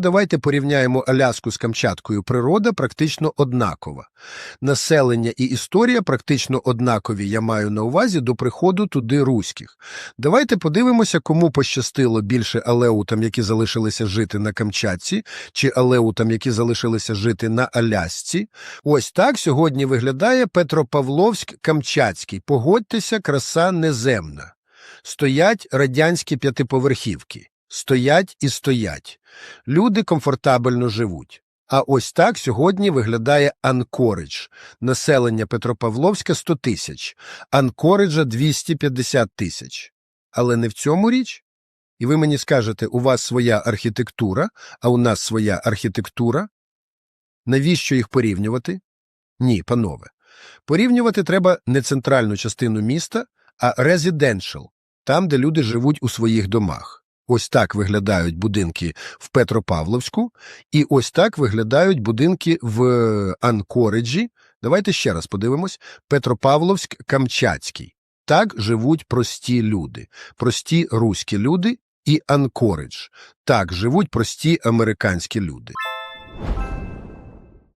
Давайте порівняємо Аляску з Камчаткою. Природа практично однакова. Населення і історія практично однакові, я маю на увазі, до приходу туди руських. Давайте подивимося, кому пощастило більше алеутам, які залишилися жити на Камчатці, чи алеутам, які залишилися жити на Алясці. Ось так сьогодні виглядає Петропавловськ-Камчатський. Погодьтеся, краса неземна. Стоять радянські п'ятиповерхівки. Стоять і стоять. Люди комфортабельно живуть. А ось так сьогодні виглядає Анкоридж. Населення Петропавловська 100 тисяч, Анкориджа 250 тисяч. Але не в цьому річ. І ви мені скажете, у вас своя архітектура, а у нас своя архітектура. Навіщо їх порівнювати? Ні, панове. Порівнювати треба не центральну частину міста, а residential, там, де люди живуть у своїх домах. Ось так виглядають будинки в Петропавловську, і ось так виглядають будинки в Анкориджі. Давайте ще раз подивимось. Петропавловськ-Камчатський. Так живуть прості люди, прості руські люди і Анкоридж. Так живуть прості американські люди.